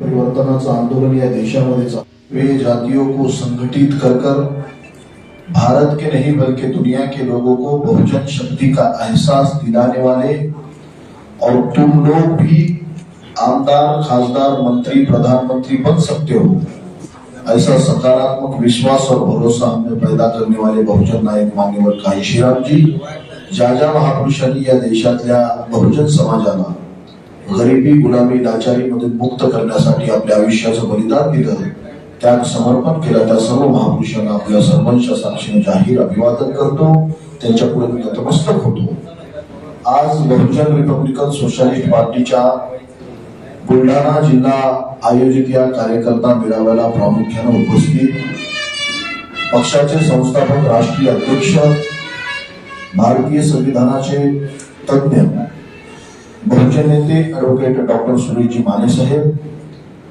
परिवर्तनाचं आंदोलन या देशामध्ये वे जातियों को संगठित कर कर भारत के नहीं बल्कि दुनिया के लोगों को बहुजन शक्ति का एहसास दिलाने वाले और तुम लोग भी आमदार खासदार मंत्री प्रधानमंत्री बन सकते हो। ऐसा सकारात्मक विश्वास और भरोसा हमें पैदा करने वाले बहुजन नायक मान्यवर काशीराम जी ज्या ज्या महापुरुषांनी या देशातल्या बहुजन समाजाला गरिबी गुलामी लाचारीमधून मुक्त करण्यासाठी आपल्या आयुष्याचं बलिदान दिलं. त्याग समर्पण केलं त्या सर्व महापुरुषांना आपल्या सर्वांच्या साक्षीने जाहीर अभिवादन करतो. त्यांच्या पुढे मी नतमस्तक होतो. आज बहुजन रिपब्लिकन सोशलिस्ट पार्टीच्या बुलढाणा जिल्हा आयोजित या कार्यकर्ता मेळाव्याला प्रामुख्याने उपस्थित पक्षाचे संस्थापक राष्ट्रीय अध्यक्ष भारतीय संविधानाचे तज्ज्ञ नेते ॲडव्होकेट डॉक्टर सुनीलजी माने साहेब